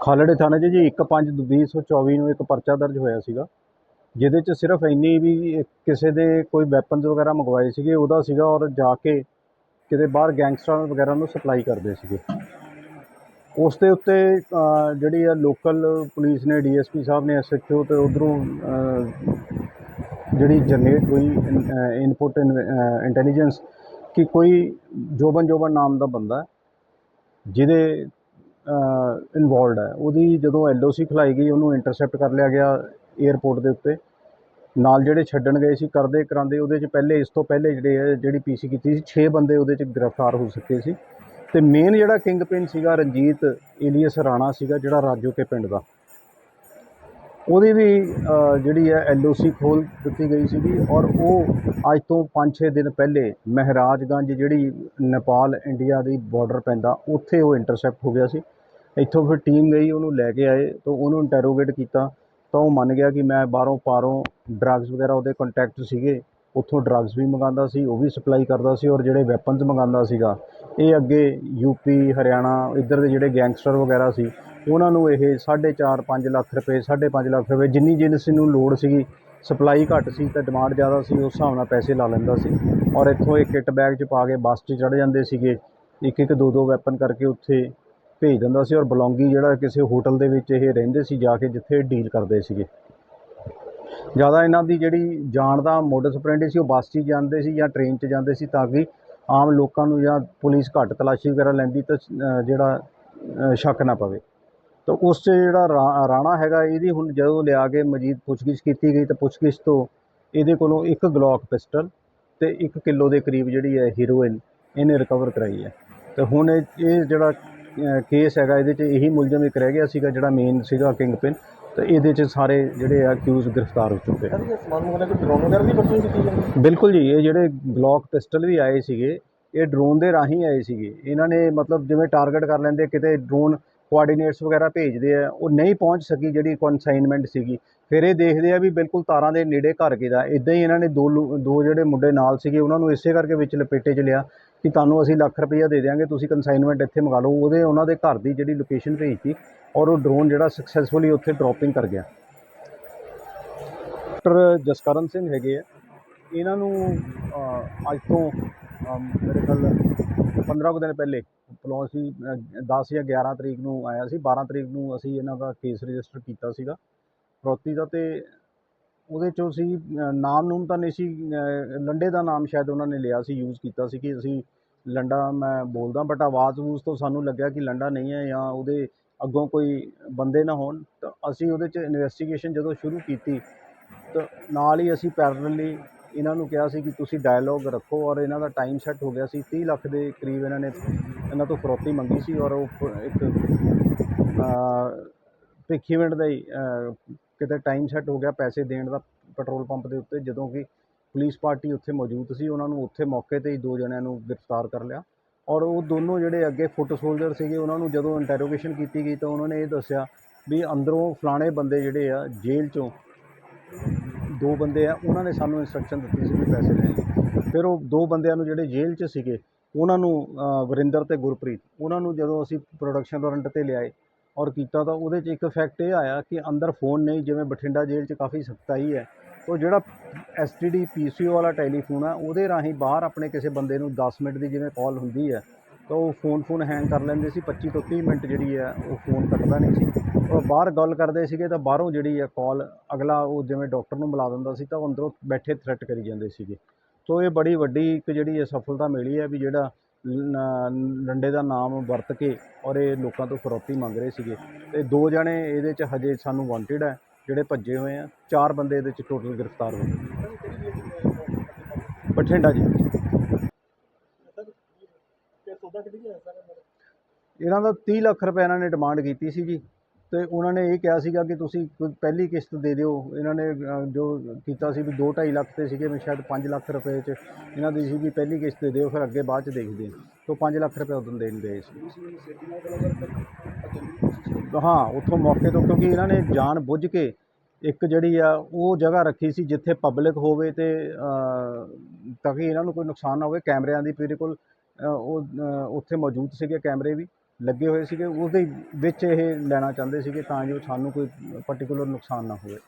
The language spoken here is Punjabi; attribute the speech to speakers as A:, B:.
A: ਖਾਲੜੇ ਥਾਣੇ 'ਚ ਜੀ 1/5/2024 ਨੂੰ ਇੱਕ ਪਰਚਾ ਦਰਜ ਹੋਇਆ ਸੀਗਾ। ਜਿਹਦੇ 'ਚ ਸਿਰਫ ਇੰਨੀ ਵੀ ਕਿਸੇ ਦੇ ਕੋਈ ਵੈਪਨਸ ਵਗੈਰਾ ਮੰਗਵਾਏ ਸੀਗੇ, ਉਹਦਾ ਸੀਗਾ ਔਰ ਜਾ ਕੇ ਕਿਤੇ ਬਾਹਰ ਗੈਂਗਸਟਰਾਂ ਵਗੈਰਾ ਨੂੰ ਸਪਲਾਈ ਕਰਦੇ ਸੀਗੇ। ਉਸ ਦੇ ਉੱਤੇ ਜਿਹੜੀ ਆ ਲੋਕਲ ਪੁਲਿਸ ਨੇ ਡੀਐਸਪੀ ਸਾਹਿਬ ਨੇ ਐਸਐਚਓ ਤੇ ਉਧਰੋਂ ਜਿਹੜੀ ਜਨਰੇਟ ਹੋਈ ਇਨਪੁਟ ਇੰਟੈਲੀਜੈਂਸ ਕਿ ਕੋਈ ਜੋਬਨ ਜੋਬਨ ਨਾਮ ਦਾ ਬੰਦਾ ਜਿਹਦੇ ਇਨਵੋਲਡ ਹੈ। ਉਹਦੀ ਜਦੋਂ ਐਲਓਸੀ ਖਲਾਈ ਗਈ, ਉਹਨੂੰ ਇੰਟਰਸੈਪਟ ਕਰ ਲਿਆ ਗਿਆ 에ਅਰਪੋਰਟ ਦੇ ਉੱਤੇ। ਨਾਲ ਜਿਹੜੇ ਛੱਡਣ ਗਏ ਸੀ, ਕਰਦੇ ਕਰਾਂਦੇ, ਉਹਦੇ 'ਚ ਪਹਿਲੇ, ਇਸ ਤੋਂ ਪਹਿਲੇ ਜਿਹੜੇ ਹੈ, ਜਿਹੜੀ ਪੀਸੀ ਕੀਤੀ ਸੀ 6 ਬੰਦੇ ਉਹਦੇ 'ਚ ਗ੍ਰਿਫਤਾਰ ਹੋ ਸਕੇ ਸੀ। ਤੇ ਮੇਨ ਜਿਹੜਾ ਕਿੰਗ ਪਿਨ ਸੀਗਾ ਰਣਜੀਤ ਏਲੀਅਸ ਰਾਣਾ ਸੀਗਾ, ਜਿਹੜਾ ਰਾਜੋ ਕੇ ਪਿੰਡ ਦਾ। ਉਹਦੀ ਵੀ ਜਿਹੜੀ ਹੈ ਐੱਲ ਓ ਸੀ ਖੋਲ ਦਿੱਤੀ ਗਈ ਸੀਗੀ ਔਰ ਉਹ ਅੱਜ ਤੋਂ 5-6 ਦਿਨ ਪਹਿਲੇ ਮਹਿਰਾਜਗੰਜ ਜਿਹੜੀ ਨੇਪਾਲ ਇੰਡੀਆ ਦੀ ਬਾਰਡਰ ਪੈਂਦਾ, ਉੱਥੇ ਉਹ ਇੰਟਰਸੈਪਟ ਹੋ ਗਿਆ ਸੀ। ਇੱਥੋਂ ਫਿਰ ਟੀਮ ਗਈ, ਉਹਨੂੰ ਲੈ ਕੇ ਆਏ ਤਾਂ ਉਹਨੂੰ ਇੰਟੈਰੋਗੇਟ ਕੀਤਾ ਤਾਂ ਉਹ ਮੰਨ ਗਿਆ ਕਿ ਮੈਂ ਬਾਹਰੋਂ ਪਾਰੋਂ ਡਰੱਗਸ ਵਗੈਰਾ ਉਹਦੇ ਕੰਟੈਕਟ ਸੀਗੇ, ਉੱਥੋਂ ਡਰੱਗਸ ਵੀ ਮੰਗਾਉਂਦਾ ਸੀ, ਉਹ ਵੀ ਸਪਲਾਈ ਕਰਦਾ ਸੀ ਔਰ ਜਿਹੜੇ ਵੈਪਨਸ ਮੰਗਾਉਂਦਾ ਸੀਗਾ, ਇਹ ਅੱਗੇ ਯੂਪੀ ਹਰਿਆਣਾ, ਇੱਧਰ ਦੇ ਜਿਹੜੇ ਗੈਂਗਸਟਰ ਵਗੈਰਾ ਸੀ ਉਹਨਾਂ ਨੂੰ ਇਹ 4.5 5 ਲੱਖ ਰੁਪਏ 5.5 ਲੱਖ ਰੁਪਏ ਜਿੰਨੀ ਜਿੰਸ ਨੂੰ ਲੋੜ ਸੀਗੀ ਸਪਲਾਈ ਘੱਟ ਸੀ ਤਾਂ ਡਿਮਾਂਡ ਜ਼ਿਆਦਾ ਸੀ, ਉਸ ਹਿਸਾਬ ਨਾਲ ਪੈਸੇ ਲਾ ਲੈਂਦਾ ਸੀ। ਔਰ ਇੱਥੋਂ ਇਹ ਕਿੱਟ ਬੈਗ 'ਚ ਪਾ ਕੇ ਬੱਸ 'ਚ ਚੜ੍ਹ ਜਾਂਦੇ ਸੀਗੇ। ਇੱਕ ਇੱਕ ਦੋ ਦੋ ਵੈਪਨ ਕਰਕੇ ਉੱਥੇ ਭੇਜ ਦਿੰਦਾ ਸੀ ਔਰ ਬਲੌਂਗੀ ਜਿਹੜਾ ਕਿਸੇ ਹੋਟਲ ਦੇ ਵਿੱਚ ਇਹ ਰਹਿੰਦੇ ਸੀ, ਜਾ ਕੇ ਜਿੱਥੇ ਡੀਲ ਕਰਦੇ ਸੀਗੇ। ਜ਼ਿਆਦਾ ਇਹਨਾਂ ਦੀ ਜਿਹੜੀ ਜਾਣ ਦਾ ਮੋਡਸ ਆਪਰੈਂਡੀ ਸੀ, ਉਹ ਬੱਸ 'ਚ ਹੀ ਜਾਂਦੇ ਸੀ ਜਾਂ ਟ੍ਰੇਨ 'ਚ ਜਾਂਦੇ ਸੀ ਤਾਂ ਕਿ ਆਮ ਲੋਕਾਂ ਨੂੰ ਜਾਂ ਪੁਲਿਸ ਘੱਟ ਤਲਾਸ਼ੀ ਵਗੈਰਾ ਲੈਂਦੀ ਤਾਂ ਜਿਹੜਾ ਸ਼ੱਕ ਨਾ ਪਵੇ। ਤਾਂ ਉਸ 'ਚ ਜਿਹੜਾ ਰਾ- ਰਾਣਾ ਹੈਗਾ ਇਹਦੀ ਹੁਣ ਜਦੋਂ ਲਿਆ ਕੇ ਮਜੀਦ ਪੁੱਛਗਿੱਛ ਕੀਤੀ ਗਈ ਤਾਂ ਪੁੱਛਗਿੱਛ ਤੋਂ ਇਹਦੇ ਕੋਲੋਂ ਇੱਕ ਗਲੌਕ ਪਿਸਟਲ ਤੇ 1 ਕਿਲੋ ਦੇ ਕਰੀਬ ਜਿਹੜੀ ਹੈ ਹੀਰੋਇਨ ਇਹਨੇ ਰਿਕਵਰ ਕਰਾਈ ਹੈ। ਤੇ ਹੁਣ ਇਹ ਇਹ ਜਿਹੜਾ ਕੇਸ ਹੈਗਾ ਇਹਦੇ 'ਚ ਇਹੀ ਮੁਲਜ਼ਮ ਇੱਕ ਰਹਿ ਗਿਆ ਸੀਗਾ ਜਿਹੜਾ ਮੇਨ ਸੀਗਾ ਕਿੰਗ ਪਿਨ ਤੇ ਇਹਦੇ 'ਚ ਸਾਰੇ ਜਿਹੜੇ ਆ ਅਕਿਊਜ਼ ਗ੍ਰਿਫਤਾਰ ਹੋ ਚੁੱਕੇ
B: ਸਰ ਇਹ ਸਮਾਨ ਮੰਗਵਾਉਣਾ ਕੋਈ ਡਰੋਨ ਵਗੈਰਾ ਦੀ ਵਰਤੋਂ ਕੀਤੀ ਜਾਂਦੀ
A: ਬਿਲਕੁਲ ਜੀ ਇਹ ਜਿਹੜੇ ਗਲੌਕ ਪਿਸਟਲ ਵੀ ਆਏ ਸੀਗੇ ਇਹ ਡਰੋਨ ਦੇ ਰਾਹੀਂ ਆਏ ਸੀਗੇ। ਇਹਨਾਂ ਨੇ ਮਤਲਬ ਜਿਵੇਂ ਟਾਰਗੇਟ ਕਰ ਲੈਂਦੇ ਕਿਤੇ ਡਰੋਨ ਕੋਆਰਡੀਨੇਟਸ ਵਗੈਰਾ ਭੇਜਦੇ ਆ, ਉਹ ਨਹੀਂ ਪਹੁੰਚ ਸਕੀ ਜਿਹੜੀ ਕਨਸਾਈਨਮੈਂਟ ਸੀਗੀ। ਫਿਰ ਇਹ ਦੇਖਦੇ ਆ ਵੀ ਬਿਲਕੁਲ ਤਾਰਾਂ ਦੇ ਨੇੜੇ ਘਰ ਕਿਹਦਾ। ਇਦਾਂ ਹੀ ਇਹਨਾਂ ਨੇ ਦੋ ਲੋ- ਦੋ ਜਿਹੜੇ ਮੁੰਡੇ ਨਾਲ ਸੀਗੇ, ਉਹਨਾਂ ਨੂੰ ਇਸੇ ਕਰਕੇ ਵਿੱਚ ਲਪੇਟੇ 'ਚ ਲਿਆ ਕਿ ਤੁਹਾਨੂੰ ਅਸੀਂ ਲੱਖ ਰੁਪਈਆ ਦੇ ਦਿਆਂਗੇ, ਤੁਸੀਂ ਕਨਸਾਈਨਮੈਂਟ ਇੱਥੇ ਮੰਗਾ ਲਓ। ਉਹਦੇ, ਉਹਨਾਂ ਦੇ ਘਰ ਦੀ ਜਿਹੜੀ ਲੋਕੇਸ਼ਨ ਭੇਜਤੀ ਔਰ ਉਹ ਡਰੋਨ ਜਿਹੜਾ ਸਕਸੈਸਫੁਲੀ ਉੱਥੇ ਡ੍ਰੌਪਿੰਗ ਕਰ ਗਿਆ। ਡਾਕਟਰ ਜਸਕਰਨ ਸਿੰਘ ਹੈਗੇ ਆ। ਇਹਨਾਂ ਨੂੰ ਅੱਜ ਤੋਂ ਮੇਰੇ ਖਿਆਲ 15 ਕੁ ਦਿਨ ਪਹਿਲੇ ਪਲੌਂ ਸੀ 10 ਜਾਂ 11 ਤਰੀਕ ਨੂੰ ਆਇਆ ਸੀ। 12 ਤਰੀਕ ਨੂੰ ਅਸੀਂ ਇਹਨਾਂ ਦਾ ਕੇਸ ਰਜਿਸਟਰ ਕੀਤਾ ਸੀਗਾ। ਫਰੋਤੀ ਦਾ ਤੇ ਉਹਦੇ 'ਚੋਂ ਸੀ ਨਾਮ ਨੂਮ ਤਾਂ ਨਹੀਂ ਸੀ ਲੰਡੇ ਦਾ ਨਾਮ ਸ਼ਾਇਦ ਉਹਨਾਂ ਨੇ ਲਿਆ ਸੀ ਯੂਜ਼ ਕੀਤਾ ਸੀ ਕਿ ਅਸੀਂ ਲੰਡਾ ਮੈਂ ਬੋਲਦਾ ਬਟ ਆਵਾਜ਼ ਵੂਜ਼ ਤੋਂ ਸਾਨੂੰ ਲੱਗਿਆ ਕਿ ਲੰਡਾ ਨਹੀਂ ਹੈ ਜਾਂ ਉਹਦੇ ਅੱਗੋਂ ਕੋਈ ਬੰਦੇ ਨਾ ਹੋਣ। ਤਾਂ ਅਸੀਂ ਉਹਦੇ 'ਚ ਇਨਵੈਸਟੀਗੇਸ਼ਨ ਜਦੋਂ ਸ਼ੁਰੂ ਕੀਤੀ, ਤਾਂ ਨਾਲ ਹੀ ਅਸੀਂ ਪੈਰਲਲੀ ਇਹਨਾਂ ਨੂੰ ਕਿਹਾ ਸੀ ਕਿ ਤੁਸੀਂ ਡਾਇਲੋਗ ਰੱਖੋ ਔਰ ਇਹਨਾਂ ਦਾ ਟਾਈਮ ਸੈੱਟ ਹੋ ਗਿਆ ਸੀ 30 ਲੱਖ ਦੇ ਕਰੀਬ ਇਹਨਾਂ ਨੇ ਇਹਨਾਂ ਤੋਂ ਫਰੋਤੀ ਮੰਗੀ ਸੀ ਔਰ ਉਹ ਇੱਕ ਭਿੱਖੀ ਦਾ ਹੀ ਕਿਤੇ ਟਾਈਮ ਸੈੱਟ ਹੋ ਗਿਆ ਪੈਸੇ ਦੇਣ ਦਾ ਪੈਟਰੋਲ ਪੰਪ ਦੇ ਉੱਤੇ, ਜਦੋਂ ਕਿ ਪੁਲਿਸ ਪਾਰਟੀ ਉੱਥੇ ਮੌਜੂਦ ਸੀ, ਉਹਨਾਂ ਨੂੰ ਉੱਥੇ ਮੌਕੇ ਤੇ ਹੀ ਦੋ ਜਣਿਆਂ ਨੂੰ ਗ੍ਰਿਫਤਾਰ ਕਰ ਲਿਆ ਔਰ ਉਹ ਦੋਨੋਂ ਜਿਹੜੇ ਅੱਗੇ ਫੁੱਟ ਸੋਲਜਰ ਸੀਗੇ, ਉਹਨਾਂ ਨੂੰ ਜਦੋਂ ਇੰਟਰੋਗੇਸ਼ਨ ਕੀਤੀ ਗਈ ਤਾਂ ਉਹਨਾਂ ਨੇ ਇਹ ਦੱਸਿਆ ਵੀ ਅੰਦਰੋਂ ਫਲਾਣੇ ਬੰਦੇ ਜਿਹੜੇ ਆ, ਜੇਲ੍ਹ 'ਚੋਂ ਦੋ ਬੰਦੇ ਆ, ਉਹਨਾਂ ਨੇ ਸਾਨੂੰ ਇੰਸਟਰਕਸ਼ਨ ਦਿੱਤੀ ਸੀ ਵੀ ਪੈਸੇ ਲੈ ਲਈ ਫਿਰ ਉਹ ਦੋ ਬੰਦਿਆਂ ਨੂੰ ਜਿਹੜੇ ਜੇਲ੍ਹ 'ਚ ਸੀਗੇ, ਉਹਨਾਂ ਨੂੰ ਵਰਿੰਦਰ ਤੇ ਗੁਰਪ੍ਰੀਤ, ਉਹਨਾਂ ਨੂੰ ਜਦੋਂ ਅਸੀਂ ਪ੍ਰੋਡਕਸ਼ਨ ਵਾਰੰਟ ਤੇ ਲਿਆਏ ਔਰ ਕੀਤਾ ਤਾਂ ਉਹਦੇ 'ਚ ਇੱਕ ਇਫੈਕਟ ਇਹ ਆਇਆ ਕਿ ਅੰਦਰ ਫੋਨ ਨਹੀਂ, ਜਿਵੇਂ ਬਠਿੰਡਾ ਜੇਲ੍ਹ 'ਚ ਕਾਫੀ ਸਖਤਾਈ ਹੈ, ਉਹ ਜਿਹੜਾ ਐਸਟੀਡੀ ਪੀਸੀਓ ਵਾਲਾ ਟੈਲੀਫੋਨ ਆ, ਉਹਦੇ ਰਾਹੀਂ ਬਾਹਰ ਆਪਣੇ ਕਿਸੇ ਬੰਦੇ ਨੂੰ 10 ਮਿੰਟ ਦੀ ਜਿਵੇਂ ਕਾਲ ਹੁੰਦੀ ਹੈ ਤਾਂ ਉਹ ਫੋਨ ਫੋਨ ਹੈਂਗ ਕਰ ਲੈਂਦੇ ਸੀ 25 ਤੋਂ 30 ਮਿੰਟ ਜਿਹੜੀ ਹੈ ਉਹ ਫੋਨ ਕੱਟਦਾ ਨਹੀਂ ਸੀ। ਉਹ ਬਾਹਰ ਗੱਲ ਕਰਦੇ ਸੀਗੇ ਤਾਂ ਬਾਹਰੋਂ ਜਿਹੜੀ ਹੈ ਕਾਲ ਅਗਲਾ ਉਹ ਜਿਵੇਂ ਡਾਕਟਰ ਨੂੰ ਬੁਲਾ ਦਿੰਦਾ ਸੀ ਤਾਂ ਉਹ ਅੰਦਰੋਂ ਬੈਠੇ ਥ੍ਰੈਟ ਕਰੀ ਜਾਂਦੇ ਸੀਗੇ। ਸੋ ਇਹ ਬੜੀ ਵੱਡੀ ਇੱਕ ਜਿਹੜੀ ਹੈ ਸਫਲਤਾ ਮਿਲੀ ਹੈ ਵੀ ਜਿਹੜਾ ਲੰਡੇ ਦਾ ਨਾਮ ਵਰਤ ਕੇ ਔਰ ਇਹ ਲੋਕਾਂ ਤੋਂ ਫਰੋਤੀ ਮੰਗ ਰਹੇ ਸੀਗੇ। ਤੇ ਦੋ ਜਣੇ ਇਹਦੇ 'ਚ ਹਜੇ ਸਾਨੂੰ ਵਾਂਟਿਡ ਹੈ ਜਿਹੜੇ ਭੱਜੇ ਹੋਏ ਆ। ਚਾਰ ਬੰਦੇ ਇਹਦੇ 'ਚ ਟੋਟਲ ਗ੍ਰਿਫਤਾਰ ਹੋਏ ਬਠਿੰਡਾ ਜੀ।
B: ਤੇ ਸੌਦਾ ਕਿੱਥੇ ਸਰ ਇਹਨਾਂ ਦਾ?
A: ਇਹਨਾਂ 30 ਲੱਖ ਰੁਪਏ ਇਹਨਾਂ ਨੇ ਡਿਮਾਂਡ ਕੀਤੀ ਸੀ ਜੀ ਤੇ ਉਹਨਾਂ ਨੇ ਇਹ ਕਿਹਾ ਸੀਗਾ ਕਿ ਤੁਸੀਂ ਕੋਈ ਪਹਿਲੀ ਕਿਸ਼ਤ ਦੇ ਦਿਓ। ਇਹਨਾਂ ਨੇ ਅ, ਜੋ ਕੀਤਾ ਸੀ ਵੀ 2.5 ਲੱਖ ਤੇ ਸੀਗੇ ਵੀ ਸ਼ਾਇਦ 5 ਲੱਖ ਰੁਪਏ ਚ ਇਹਨਾਂ ਦੀ ਸੀ ਵੀ ਪਹਿਲੀ ਕਿਸ਼ਤ ਦੇ ਦਿਓ ਫਿਰ ਅੱਗੇ ਬਾਅਦ ਚ ਦੇਖਦੇ ਹਾਂ। ਤੋਂ 5 ਲੱਖ ਰੁਪਏ ਉਦੋਂ ਦੇਣ ਗਏ ਸੀ। ਹਾਂ ਉੱਥੋਂ ਮੌਕੇ ਤੋਂ ਕਿਉਂਕਿ ਇਹਨਾਂ ਨੇ ਜਾਣ ਬੁੱਝ ਕੇ ਇੱਕ ਜਿਹੜੀ ਆ ਉਹ ਜਗ੍ਹਾ ਰੱਖੀ ਸੀ ਜਿੱਥੇ ਪਬਲਿਕ ਹੋਵੇ ਤੇ ਅ, ਤਾਂ ਕਿ ਇਹਨਾਂ ਨੂੰ ਕੋਈ ਨੁਕਸਾਨ ਨਾ ਹੋਵੇ ਕੈਮਰਿਆਂ ਦੀ ਬਿਲਕੁਲ ਕੋਲ ਉਹ ਉੱਥੇ ਮੌਜੂਦ ਸੀਗੇ ਕੈਮਰੇ ਵੀ, ਲੱਗੇ ਹੋਏ ਸੀਗੇ, ਉਹਦੇ ਵਿੱਚ ਇਹ ਲੈਣਾ ਚਾਹੁੰਦੇ ਸੀਗੇ ਤਾਂ ਜੋ ਸਾਨੂੰ ਕੋਈ ਪਾਰਟਿਕੂਲਰ ਨੁਕਸਾਨ ਨਾ ਹੋਵੇ।